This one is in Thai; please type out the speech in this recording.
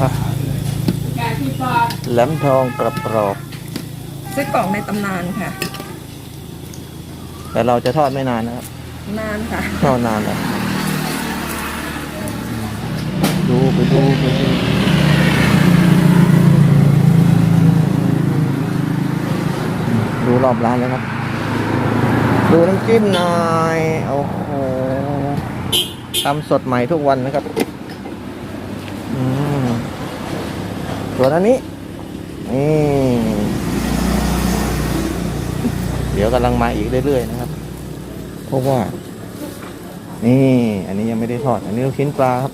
ครับแหลมทองกรอบกรอบไส้กรอกในตำนานค่ะๆแต่เราจะทอดไม่นานนะครับ นานค่ะทอดนานแล้วดูไปดูไปดูดูรอบร้านแล้วครับ ดูน้ำจิ้มหน่อย โอ้โหทำสดใหม่ทุกวันนะครับ ส่วนอันนี้ นี่เดี๋ยวกำลังมาอีกเรื่อยๆนะครับ เพราะว่า นี่ อันนี้ยังไม่ได้ทอด อันนี้ลูกชิ้นปลาครับ